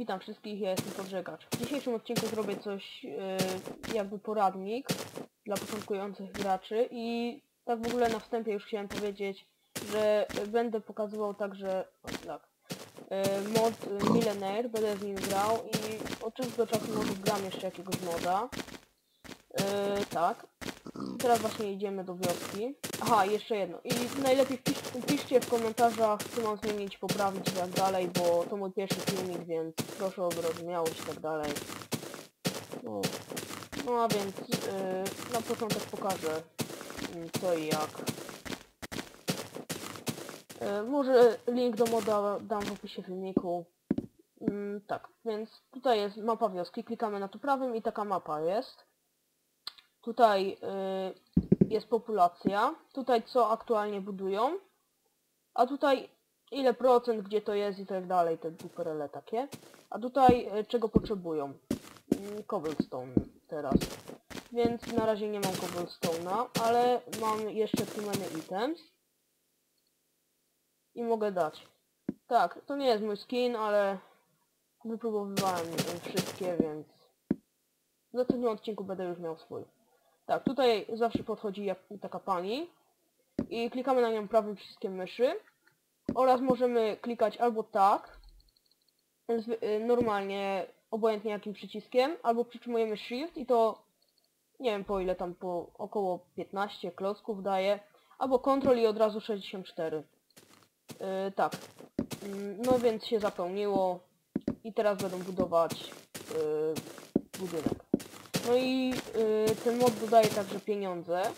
Witam wszystkich, ja jestem Podżegacz. W dzisiejszym odcinku zrobię coś e, jakby poradnik dla początkujących graczy i tak w ogóle na wstępie już chciałem powiedzieć, że będę pokazywał także tak, e, mod Millionaire, będę z nim grał i od czasu do czasu może gram jeszcze jakiegoś moda. E, tak. Teraz właśnie idziemy do wioski. Aha, jeszcze jedno. I najlepiej piszcie w komentarzach, co mam zmienić, poprawić i tak dalej, bo to mój pierwszy filmik, więc proszę o wyrozumiałość i tak dalej. No, no a więc yy, na początek pokażę yy, co i jak. Yy, może link do moda dam w opisie filmiku. Mm, tak, więc tutaj jest mapa wioski, klikamy na to prawym i taka mapa jest. Tutaj jest populacja. Tutaj co aktualnie budują. A tutaj ile procent, gdzie to jest i tak dalej, te duperele takie. A tutaj y, czego potrzebują. Mm, Cobblestone teraz. Więc na razie nie mam cobblestone'a, ale mam jeszcze too many items. I mogę dać. Tak, to nie jest mój skin, ale wypróbowywałem wszystkie, więc w następnym odcinku będę już miał swój. Tak, tutaj zawsze podchodzi jak, taka pani i klikamy na nią prawym przyciskiem myszy oraz możemy klikać albo tak, y, normalnie, obojętnie jakim przyciskiem, albo przytrzymujemy Shift i to nie wiem po ile tam, po około 15 klocków daje, albo Ctrl i od razu 64. Yy, tak, yy, no więc się zapełniło i teraz będą budować yy, budynek. No i y, ten mod dodaje także pieniądze, y,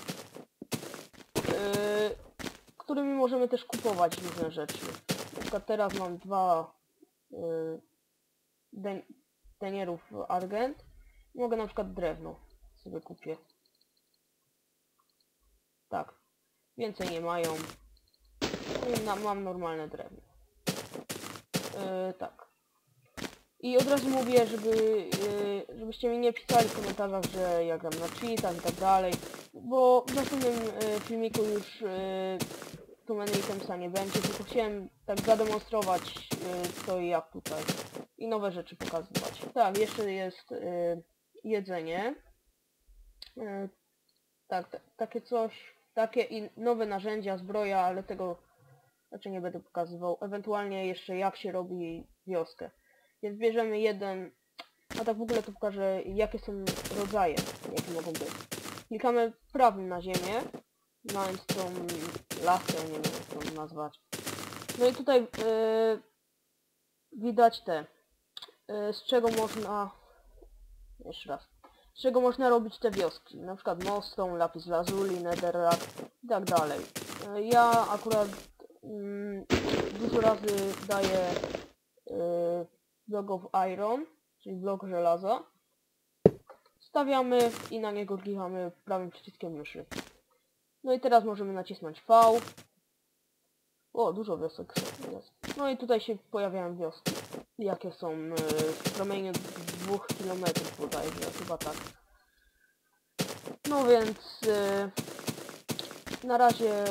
którymi możemy też kupować różne rzeczy. Na przykład teraz mam dwa y, den denierów argent. Mogę na przykład drewno sobie kupię. Tak. Więcej nie mają. Mam normalne drewno. Yy, tak. I od razu mówię, żeby, yy, żebyście mi nie pisali w komentarzach, że ja gram na cheatach i tak dalej, bo w następnym yy, filmiku już yy, tu menu itemsa nie będzie, tylko chciałem tak zademonstrować co i jak tutaj i nowe rzeczy pokazywać. Tak, jeszcze jest jedzenie. Tak, takie coś, takie i nowe narzędzia, zbroja, ale tego raczej nie będę pokazywał. Ewentualnie jeszcze jak się robi wioskę. Więc bierzemy jeden, a tak w ogóle to pokażę jakie są rodzaje, jakie mogą być. Klikamy prawym na ziemię, mając tą laskę, nie wiem jak to nazwać. No i tutaj yy, widać te, yy, z czego można, jeszcze raz, z czego można robić te wioski. Na przykład mostą, lapis lazuli, netherrack i tak dalej. Yy, ja akurat mm, dużo razy daję yy, block of iron, czyli blok żelaza. Stawiamy i na niego klikamy prawym przyciskiem myszy. No i teraz możemy nacisnąć V. O, dużo wiosek jest. No i tutaj się pojawiają wioski. Jakie są w promieniu 2 km bodajże, chyba tak. No więc yy, na razie yy,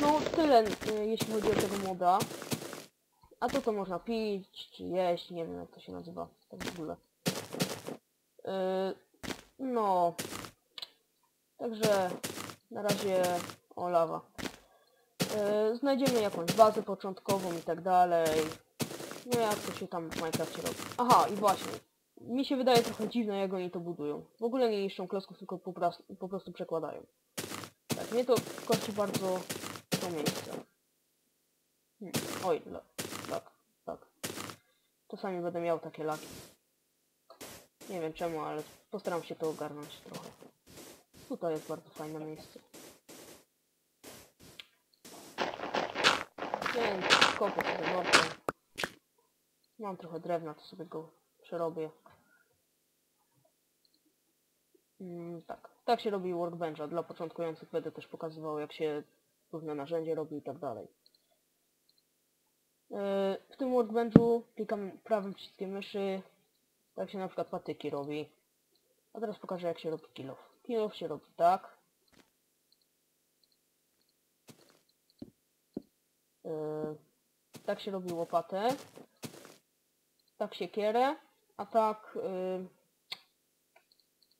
no tyle jeśli chodzi o tego moda. A to to można pić, czy jeść, nie wiem jak to się nazywa, tak w ogóle. Yy, no. Także na razie o lawa. Yy, znajdziemy jakąś bazę początkową i tak dalej. No jak to się tam w Minecrafcie robi. Aha, i właśnie. Mi się wydaje trochę dziwne, jak oni to budują. W ogóle nie niszczą klocków, tylko po po prostu przekładają. Tak, mnie to kości bardzo to miejsce. Hmm. Oj, no. Czasami będę miał takie laki. Nie wiem czemu, ale postaram się to ogarnąć trochę. Tutaj jest bardzo fajne miejsce. Więc kopię sobie morkę. Mam trochę drewna, to sobie go przerobię. Mm, tak. Tak się robi workbencha. Dla początkujących będę też pokazywał jak się różne narzędzie robi i tak dalej. W tym workbenchu klikam prawym przyciskiem myszy, tak się na przykład patyki robi. A teraz pokażę jak się robi kilof. Kilof się robi tak. Yy, tak się robi łopatę. Tak siekierę, a tak... Yy...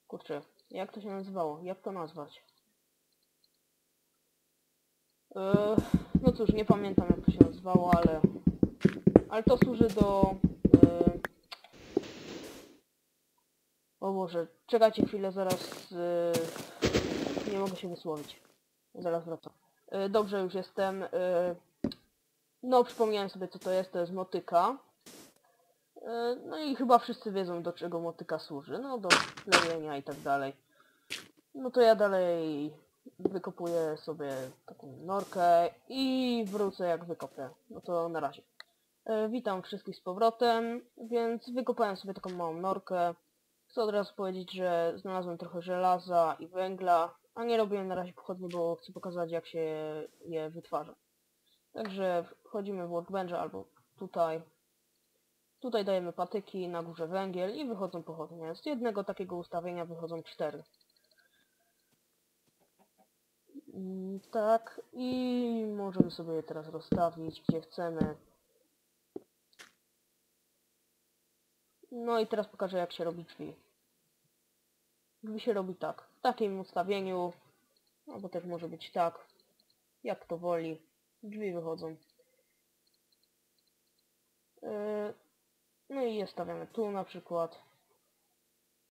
Kurczę, jak to się nazywało? Jak to nazwać? Yy, no cóż, nie pamiętam jak to się nazywało, ale... Ale to służy do... Yy... O Boże, czekajcie chwilę, zaraz... Yy... Nie mogę się wysłowić. Zaraz wracam. Yy, dobrze, już jestem. Yy... No, przypomniałem sobie co to jest, to jest motyka. No i chyba wszyscy wiedzą do czego motyka służy. No do klejenia i tak dalej. No to ja dalej wykopuję sobie taką norkę i wrócę jak wykopię. No to na razie. E, witam wszystkich z powrotem, więc wykopałem sobie taką małą norkę. Chcę od razu powiedzieć, że znalazłem trochę żelaza i węgla, a nie robiłem na razie pochodni, bo chcę pokazać jak się je wytwarza. Także wchodzimy w workbencha albo tutaj. Tutaj dajemy patyki, na górze węgiel i wychodzą pochodnie. Z jednego takiego ustawienia wychodzą cztery. Tak, i możemy sobie je teraz rozstawić gdzie chcemy. No i teraz pokażę jak się robi drzwi. Drzwi się robi tak, w takim ustawieniu, albo też może być tak, jak to woli. Drzwi wychodzą. Yy, No i je stawiamy tu na przykład.